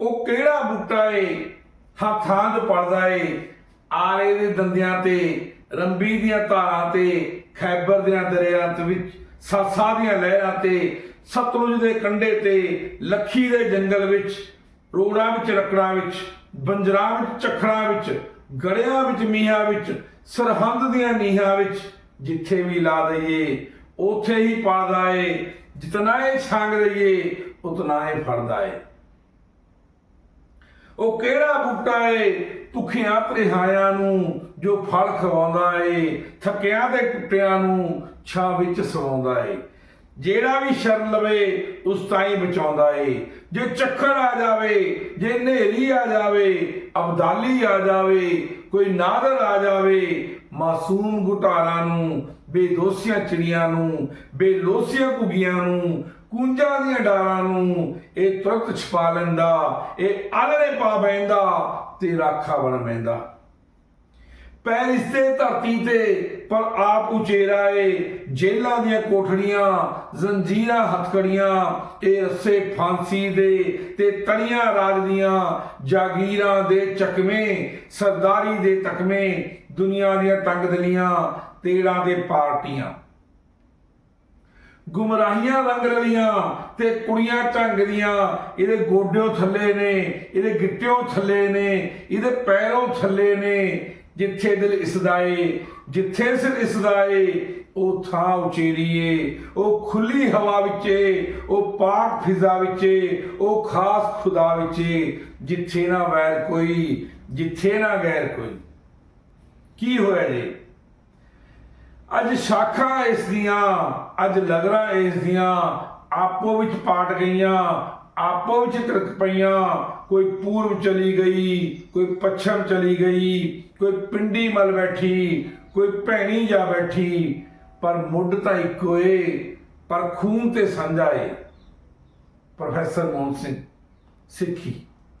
ਉਹ ਕਿਹੜਾ ਬੂਟਾ ਏ? ਹੱਥਾਂ 'ਚ ਪੜਦਾ ਏ। ਆਰੇ ਦੇ ਦੰਦਿਆਂ ਤੇ, ਰੰਬੀ ਦੀਆਂ ਧਾਰਾਂ ਤੇ, ਖੈਬਰ ਦੀਆਂ ਦਰਿਆ ਤੇ ਵਿੱਚ ਸਾਸਾ ਦੀਆਂ ਲਹਿਰਾਂ ਤੇ, ਸਤਲੁਜ ਦੇ ਕੰਢੇ ਤੇ, ਲੱਖੀ ਦੇ ਜੰਗਲ ਵਿੱਚ, ਰੋੜਾਂ ਵਿੱਚ, ਰਕੜਾਂ ਵਿੱਚ, ਬੰਜਰਾਂ ਵਿੱਚ ਝਖੜਾਂ ਵਿੱਚ, ਗੜਿਆਂ ਵਿੱਚ, ਮੀਹਾਂ ਵਿੱਚ, ਸਰਹੰਦ ਦੀਆਂ ਨੀਹਾਂ ਵਿੱਚ, ਜਿੱਥੇ ਵੀ ਲਾ ਦਈਏ, ਉਥੇ ਹੀ ਪਾਦਾ ਏ। ਜਿਤਨਾ ਇਹ ਛਾਂਗ ਦਈਏ, ਉਤਨਾ ਇਹ ਫੜਦਾ ਏ। ਉਹ ਕਿਹੜਾ ਬੂਟਾ ਏ? ਭੁੱਖਿਆਂ ਪਰਿਹਾਇਆਂ ਨੂੰ ਜੋ ਫਲ ਖਵਾਉਂਦਾ ਏ, ਥੱਕਿਆਂ ਦੇ ਟੁੱਟਿਆਂ ਨੂੰ ਛਾਂ ਵਿੱਚ ਸਵਾਉਂਦਾ ਏ। ਜਿਹੜਾ ਵੀ ਸ਼ਰਨ ਲਵੇ, ਉਸ ਤਾਈਂ ਬਚਾਉਂਦਾ ਏ। ਜੇ ਚੱਕਰ ਆ ਜਾਵੇ, ਜੇ ਹਨੇਰੀ ਆ ਜਾਵੇ, ਅਬਦਾਲੀ ਆ ਜਾਵੇ, ਕੋਈ ਨਾਦਰ ਆ ਜਾਵੇ, ਮਾਸੂਮ ਗੁਟਾਰਾਂ ਨੂੰ, ਬੇਦੋਸ਼ੀਆਂ ਚਿੜੀਆਂ ਨੂੰ, ਬੇਲੋਸੀਆਂ ਘੁੱਗੀਆਂ ਨੂੰ, ਕੂੰਜਾਂ ਦੀਆਂ ਡਾਰਾਂ ਨੂੰ, ਇਹ ਤੁਰਤ ਛਪਾ ਲੈਂਦਾ, ਇਹ ਆਲਰੇ ਪਾ ਬੈਂਦਾ ਤੇ ਰਾਖਾ ਬਣ ਬੈਂਦਾ ਪੈਰਿਸ ਤੇ ਧਰਤੀ ਤੇ, ਪਰ ਆਪ ਉਚੇਰਾ ਏ। ਜੇਲਾਂ ਦੀਆਂ ਕੋਠੜੀਆਂ, ਜ਼ੰਜੀਰਾਂ, ਹਥਕੜੀਆਂ, ਇਹ ਰੱਸੇ ਫਾਂਸੀ ਦੇ ਤੇ ਤਲੀਆਂ ਰਾਜ ਦੀਆਂ ਜਾਗੀਰਾਂ ਦੇ ਚਕਮੇ ਸਰਦਾਰੀ ਦੇ ਤਕਮੇ ਦੁਨੀਆ ਦੀਆਂ ਤੰਗ ਤੇੜਾਂ ਦੇ ਪਾਰਟੀਆਂ। ਗੁਮਰਾਹੀਆਂ ਰੰਗ ਰਲੀਆਂ ਤੇ ਕੁੜੀਆਂ ਢੰਗ ਦੀਆਂ, ਇਹਦੇ ਗੋਡਿਓ ਥੱਲੇ ਨੇ, ਇਹਦੇ ਗਿੱਟਿਓ ਥੱਲੇ ਨੇ, ਇਹਦੇ ਪੈਰੋਂ ਥੱਲੇ ਨੇ ਜਿੱਥੇ ਦਿਲ ਇਸਦਾਏ, ਜਿੱਥੇ ਸਿਰ ਇਸਦਾਏ, ਉਹ ਥਾਂ ਉਚੇਰੀਏ, ਉਹ ਖੁੱਲੀ ਹਵਾ ਵਿੱਚੇ, ਉਹ ਪਾਕ ਫਿਜ਼ਾ ਵਿੱਚੇ, ਉਹ ਖਾਸ ਖੁਦਾ ਵਿੱਚੇ, ਜਿੱਥੇ ਨਾ ਵੈਰ ਕੋਈ, ਜਿੱਥੇ ਨਾ ਗੈਰ ਕੋਈ। ਕੀ ਹੋਇਆ ਜੀ? ਅੱਜ ਸ਼ਾਖਾ ਇਸ ਦੀਆਂ, ਅੱਜ ਲਗਰਾਂ ਇਸ ਦੀਆਂ ਆਪੋ ਵਿੱਚ ਪਾਟ ਗਈਆਂ ਆਪੋ ਵਿੱਚ ਤਿਰਕ ਪਈਆਂ, ਕੋਈ ਪੂਰਬ ਚਲੀ ਗਈ, ਕੋਈ ਪੱਛਮ ਚਲੀ ਗਈ, ਕੋਈ ਪਿੰਡੀ ਮਲ ਬੈਠੀ, ਕੋਈ ਭੈਣੀ ਜਾ ਬੈਠੀ, ਪਰ ਮੁੱਢ ਤਾਂ ਇੱਕੋ ਏ, ਪਰ ਖੂਨ ਤੇ ਸਾਂਝਾ ਏ। ਪ੍ਰੋਫੈਸਰ ਮੋਹਨ ਸਿੰਘ, ਸਿੱਖੀ।